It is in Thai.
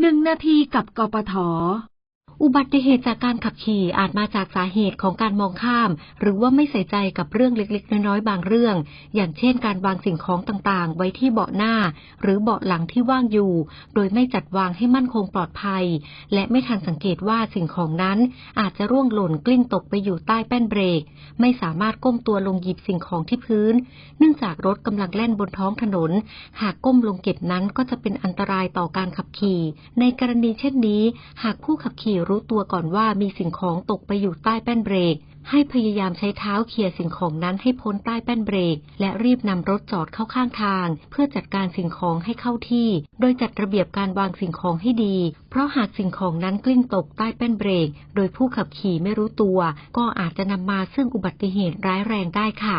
หนึ่งนาทีกับกปท อุบัติเหตุจากการขับขี่อาจมาจากสาเหตุของการมองข้าม หรือว่าไม่ใส่ใจกับเรื่องเล็กๆ น้อยๆ บางเรื่อง อย่างเช่นการวางสิ่งของต่างๆ ไว้ที่เบาะหน้า หรือเบาะหลังที่ว่างอยู่ โดยไม่จัดวางให้มั่นคงปลอดภัย และไม่ทันสังเกตว่าสิ่งของนั้น อาจจะร่วงหล่นกลิ้งตกไปอยู่ใต้แป้นเบรก ไม่สามารถก้มตัวลงหยิบสิ่งของที่พื้น เนื่องจากรถกำลังแล่นบนท้องถนน หากก้มลงเก็บนั้นก็จะเป็นอันตรายต่อการขับขี่ ในกรณีเช่นนี้ หากผู้ขับขี่รู้ตัวก่อนว่ามีสิ่งของตกไปอยู่ใต้แป้นเบรก ให้พยายามใช้เท้าเขี่ยสิ่งของนั้นให้พ้นใต้แป้นเบรก และรีบนำรถจอดเข้าข้างทาง เพื่อจัดการสิ่งของให้เข้าที่ โดยจัดระเบียบการวางสิ่งของให้ดี เพราะหากสิ่งของนั้นกลิ้งตกใต้แป้นเบรก โดยผู้ขับขี่ไม่รู้ตัว ก็อาจจะนำมาซึ่งอุบัติเหตุร้ายแรงได้ค่ะ